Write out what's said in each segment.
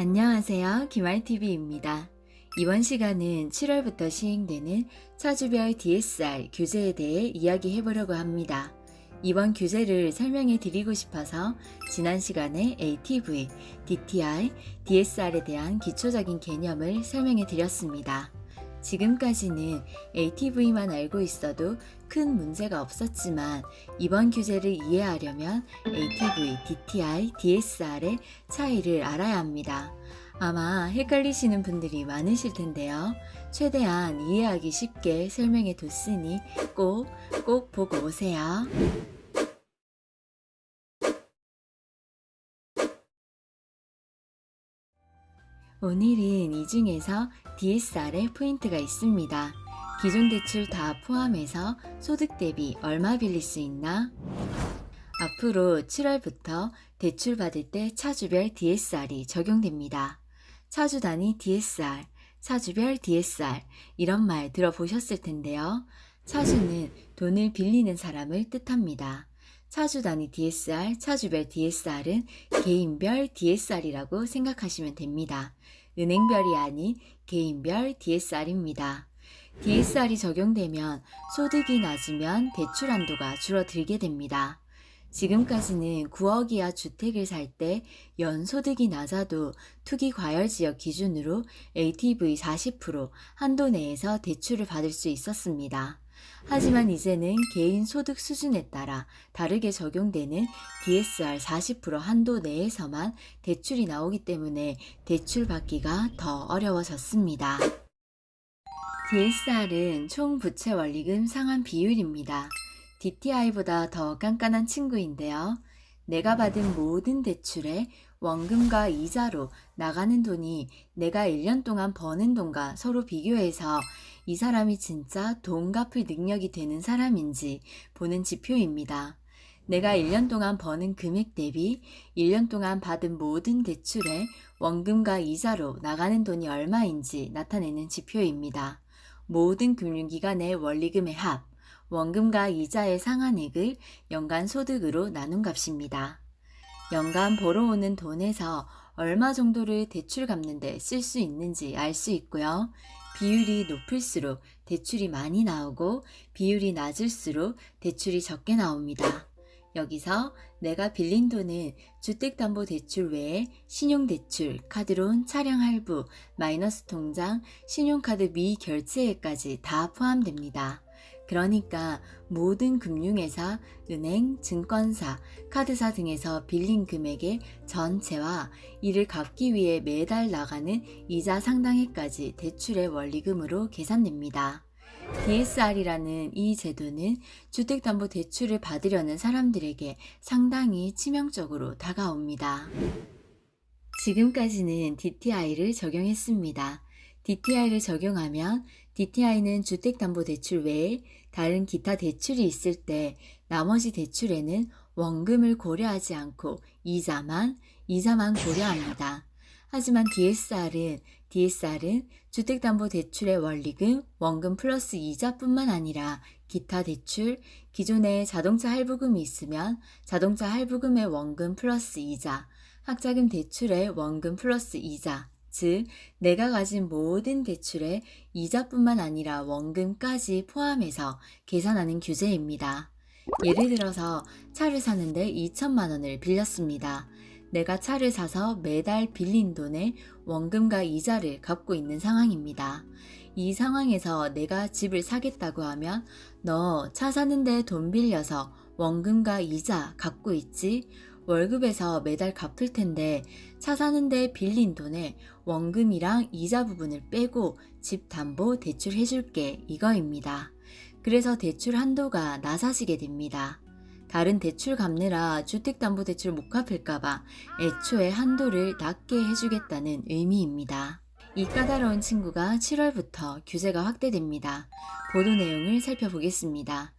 안녕하세요. 김알TV입니다. 이번 시간은 7월부터 시행되는 차주별 DSR 규제에 대해 이야기해 보려고 합니다. 이번 규제를 설명해 드리고 싶어서 지난 시간에 ATV, DTI, DSR에 대한 기초적인 개념을 설명해 드렸습니다. 지금까지는 ATV만 알고 있어도 큰 문제가 없었지만 이번 규제를 이해하려면 ATV, DTI, DSR의 차이를 알아야 합니다. 아마 헷갈리시는 분들이 많으실 텐데요. 최대한 이해하기 쉽게 설명해 뒀으니 꼭, 꼭 보고 오세요. 오늘은 이 중에서 DSR에 포인트가 있습니다. 기존 대출 다 포함해서 소득 대비 얼마 빌릴 수 있나? 앞으로 7월부터 대출 받을 때 차주별 DSR이 적용됩니다. 차주 단위 DSR, 차주별 DSR 이런 말 들어보셨을 텐데요. 차주는 돈을 빌리는 사람을 뜻합니다. 차주 단위 DSR, 차주별 DSR은 개인별 DSR이라고 생각하시면 됩니다. 은행별이 아닌 개인별 DSR입니다. DSR이 적용되면 소득이 낮으면 대출 한도가 줄어들게 됩니다. 지금까지는 9억 이하 주택을 살 때 연 소득이 낮아도 투기 과열 지역 기준으로 LTV 40% 한도 내에서 대출을 받을 수 있었습니다. 하지만 이제는 개인 소득 수준에 따라 다르게 적용되는 DSR 40% 한도 내에서만 대출이 나오기 때문에 대출 받기가 더 어려워졌습니다. DSR은 총 부채 원리금 상환 비율입니다. DTI보다 더 깐깐한 친구인데요. 내가 받은 모든 대출에 원금과 이자로 나가는 돈이 내가 1년 동안 버는 돈과 서로 비교해서 이 사람이 진짜 돈 갚을 능력이 되는 사람인지 보는 지표입니다. 내가 1년 동안 버는 금액 대비 1년 동안 받은 모든 대출에 원금과 이자로 나가는 돈이 얼마인지 나타내는 지표입니다. 모든 금융기관의 원리금의 합, 원금과 이자의 상한액을 연간 소득으로 나눈 값입니다. 연간 벌어오는 돈에서 얼마 정도를 대출 갚는데 쓸 수 있는지 알 수 있고요. 비율이 높을수록 대출이 많이 나오고 비율이 낮을수록 대출이 적게 나옵니다. 여기서 내가 빌린 돈은 주택담보대출 외에 신용대출, 카드론, 차량 할부, 마이너스 통장, 신용카드 미결제액까지 다 포함됩니다. 그러니까 모든 금융회사, 은행, 증권사, 카드사 등에서 빌린 금액의 전체와 이를 갚기 위해 매달 나가는 이자 상당액까지 대출의 원리금으로 계산됩니다. DSR이라는 이 제도는 주택담보대출을 받으려는 사람들에게 상당히 치명적으로 다가옵니다. 지금까지는 DTI를 적용했습니다. DTI를 적용하면 DTI는 주택담보대출 외에 다른 기타 대출이 있을 때 나머지 대출에는 원금을 고려하지 않고 이자만, 이자만 고려합니다. 하지만 DSR은 DSR은 주택담보대출의 원리금, 원금 플러스 이자뿐만 아니라 기타 대출, 기존에 자동차 할부금이 있으면 자동차 할부금의 원금 플러스 이자, 학자금 대출의 원금 플러스 이자, 즉 내가 가진 모든 대출에 이자뿐만 아니라 원금까지 포함해서 계산하는 규제입니다. 예를 들어서 차를 사는데 2천만 원을 빌렸습니다. 내가 차를 사서 매달 빌린 돈에 원금과 이자를 갚고 있는 상황입니다. 이 상황에서 내가 집을 사겠다고 하면 너 차 사는데 돈 빌려서 원금과 이자 갚고 있지? 월급에서 매달 갚을 텐데 차 사는데 빌린 돈에 원금이랑 이자 부분을 빼고 집 담보 대출 해줄게 이거입니다. 그래서 대출 한도가 낮아지게 됩니다. 다른 대출 갚느라 주택담보대출 못 갚을까봐 애초에 한도를 낮게 해주겠다는 의미입니다. 이 까다로운 친구가 7월부터 규제가 확대됩니다. 보도 내용을 살펴보겠습니다.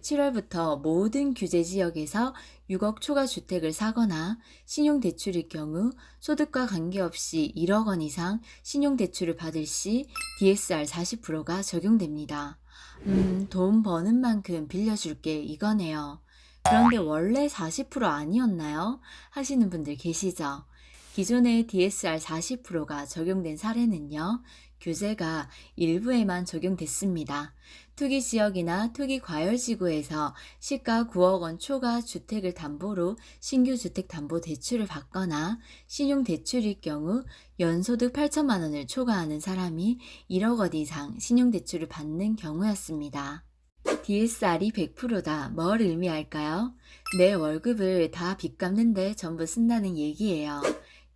7월부터 모든 규제 지역에서 6억 초과 주택을 사거나 신용대출일 경우 소득과 관계없이 1억 원 이상 신용대출을 받을 시 DSR 40%가 적용됩니다. 음, 돈 버는 만큼 빌려줄게 이거네요. 그런데 원래 40% 아니었나요? 하시는 분들 계시죠? 기존의 DSR 40%가 적용된 사례는요, 규제가 일부에만 적용됐습니다. 투기 지역이나 투기 과열 지구에서 시가 9억 원 초과 주택을 담보로 신규 주택 담보 대출을 받거나 신용 대출일 경우 연소득 8천만 원을 초과하는 사람이 1억 원 이상 신용 대출을 받는 경우였습니다. DSR이 100%다. 뭘 의미할까요? 내 월급을 다 빚 갚는데 전부 쓴다는 얘기예요.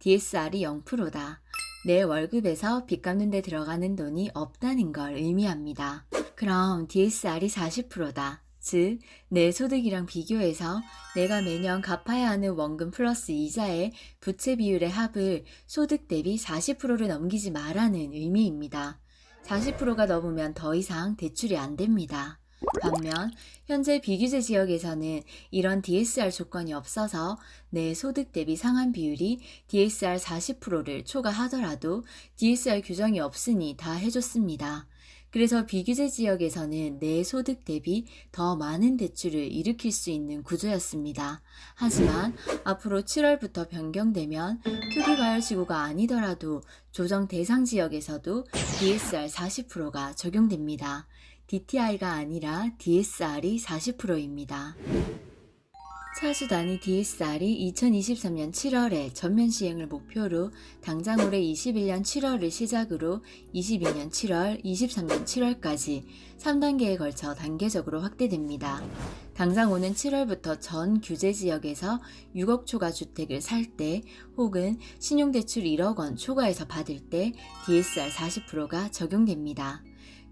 DSR이 0%다. 내 월급에서 빚 갚는 데 들어가는 돈이 없다는 걸 의미합니다. 그럼 DSR이 40%다. 즉, 내 소득이랑 비교해서 내가 매년 갚아야 하는 원금 플러스 이자의 부채 비율의 합을 소득 대비 40%를 넘기지 마라는 의미입니다. 40%가 넘으면 더 이상 대출이 안 됩니다. 반면 현재 비규제 지역에서는 이런 DSR 조건이 없어서 내 소득 대비 상한 비율이 DSR 40%를 초과하더라도 DSR 규정이 없으니 다 해줬습니다. 그래서 비규제 지역에서는 내 소득 대비 더 많은 대출을 일으킬 수 있는 구조였습니다. 하지만 앞으로 7월부터 변경되면 투기 과열지구가 아니더라도 조정 대상 지역에서도 DSR 40%가 적용됩니다. DTI가 아니라 DSR이 40%입니다. 차주 단위 DSR이 2023년 7월에 전면 시행을 목표로 당장 올해 21년 7월을 시작으로 22년 7월, 23년 7월까지 3단계에 걸쳐 단계적으로 확대됩니다. 당장 오는 7월부터 전 규제 지역에서 6억 초과 주택을 살 때 혹은 신용대출 1억 원 초과해서 받을 때 DSR 40%가 적용됩니다.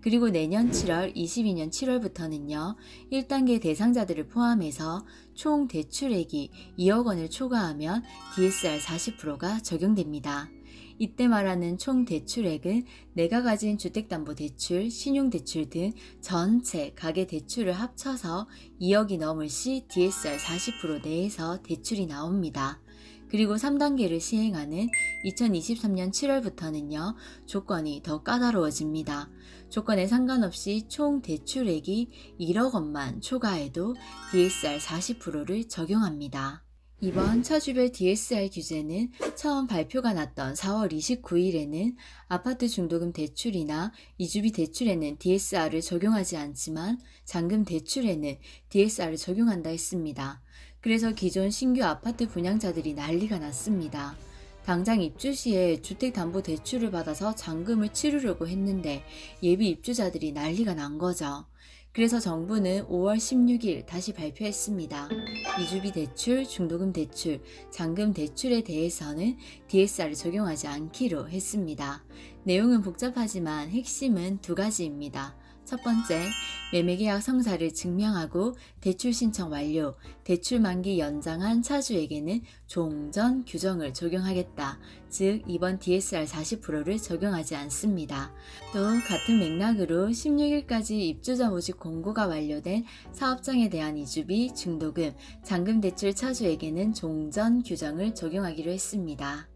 그리고 내년 7월, 22년 7월부터는요, 1단계 대상자들을 포함해서 총 대출액이 2억 원을 초과하면 DSR 40%가 적용됩니다. 이때 말하는 총 대출액은 내가 가진 주택담보대출, 신용대출 등 전체 가계 대출을 합쳐서 2억이 넘을 시 DSR 40% 내에서 대출이 나옵니다. 그리고 3단계를 시행하는 2023년 7월부터는요, 조건이 더 까다로워집니다. 조건에 상관없이 총 대출액이 1억 원만 초과해도 DSR 40%를 적용합니다. 이번 차주별 DSR 규제는 처음 발표가 났던 4월 29일에는 아파트 중도금 대출이나 이주비 대출에는 DSR을 적용하지 않지만 잔금 대출에는 DSR을 적용한다 했습니다. 그래서 기존 신규 아파트 분양자들이 난리가 났습니다. 당장 입주 시에 주택담보대출을 받아서 잔금을 치르려고 했는데 예비 입주자들이 난리가 난 거죠. 그래서 정부는 5월 16일 다시 발표했습니다. 이주비 대출, 중도금 대출, 잔금 대출에 대해서는 DSR을 적용하지 않기로 했습니다. 내용은 복잡하지만 핵심은 두 가지입니다. 첫 번째, 매매계약 성사를 증명하고 대출 신청 완료, 대출 만기 연장한 차주에게는 종전 규정을 적용하겠다. 즉, 이번 DSR 40%를 적용하지 않습니다. 또 같은 맥락으로 16일까지 입주자 모집 공고가 완료된 사업장에 대한 이주비, 중도금, 잔금 대출 차주에게는 종전 규정을 적용하기로 했습니다.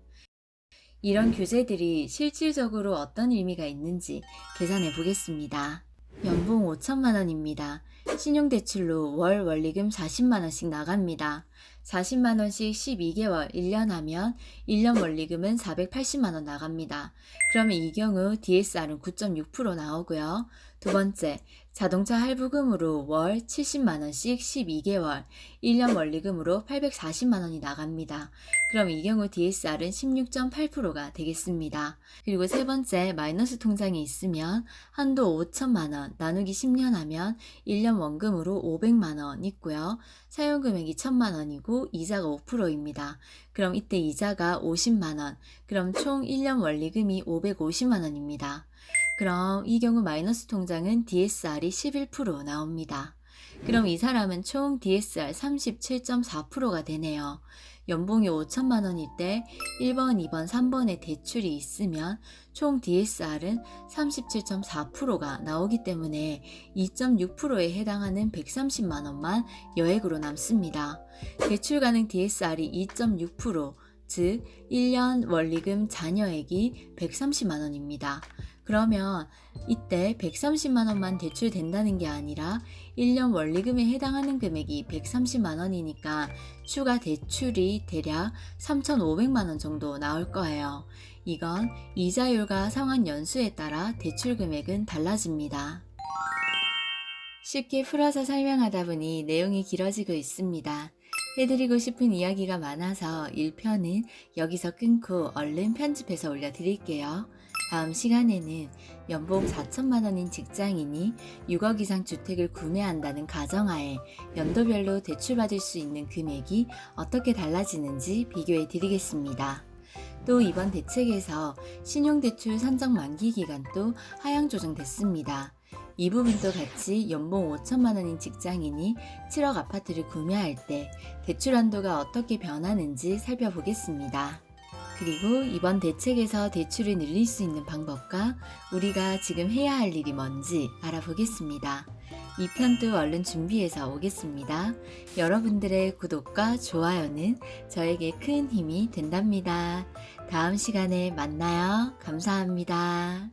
이런 규제들이 실질적으로 어떤 의미가 있는지 계산해 보겠습니다. 연봉 5천만 원입니다. 신용대출로 월 원리금 40만 원씩 나갑니다. 40만 원씩 12개월 1년 하면 1년 원리금은 480만 원 나갑니다. 그러면 이 경우 DSR은 9.6% 나오고요. 두 번째, 자동차 할부금으로 월 70만 원씩 12개월, 1년 원리금으로 840만 원이 나갑니다. 그럼 이 경우 DSR은 16.8%가 되겠습니다. 그리고 세 번째, 마이너스 통장이 있으면 한도 5천만 원, 나누기 10년 하면 1년 원금으로 500만 원 있고요. 사용 금액이 1천만 원이고 이자가 5%입니다. 그럼 이때 이자가 50만 원, 그럼 총 1년 원리금이 550만 원입니다. 그럼 이 경우 마이너스 통장은 DSR이 11% 나옵니다. 그럼 이 사람은 총 DSR 37.4%가 되네요. 연봉이 5천만 원일 때 1번, 2번, 3번에 대출이 있으면 총 DSR은 37.4%가 나오기 때문에 2.6%에 해당하는 130만 원만 여액으로 남습니다. 대출 가능 DSR이 2.6%, 즉 1년 원리금 잔여액이 130만 원입니다. 그러면 이때 130만 원만 대출된다는 게 아니라 1년 원리금에 해당하는 금액이 130만 원이니까 추가 대출이 대략 3,500만 원 정도 나올 거예요. 이건 이자율과 상환 연수에 따라 대출 금액은 달라집니다. 쉽게 풀어서 설명하다 보니 내용이 길어지고 있습니다. 해드리고 싶은 이야기가 많아서 1편은 여기서 끊고 얼른 편집해서 올려드릴게요. 다음 시간에는 연봉 4천만 원인 직장인이 6억 이상 주택을 구매한다는 가정하에 연도별로 대출받을 수 있는 금액이 어떻게 달라지는지 비교해 드리겠습니다. 또 이번 대책에서 신용대출 산정 만기 기간도 하향 조정됐습니다. 이 부분도 같이 연봉 5천만 원인 직장인이 7억 아파트를 구매할 때 대출 한도가 어떻게 변하는지 살펴보겠습니다. 그리고 이번 대책에서 대출을 늘릴 수 있는 방법과 우리가 지금 해야 할 일이 뭔지 알아보겠습니다. 이 편도 얼른 준비해서 오겠습니다. 여러분들의 구독과 좋아요는 저에게 큰 힘이 된답니다. 다음 시간에 만나요. 감사합니다.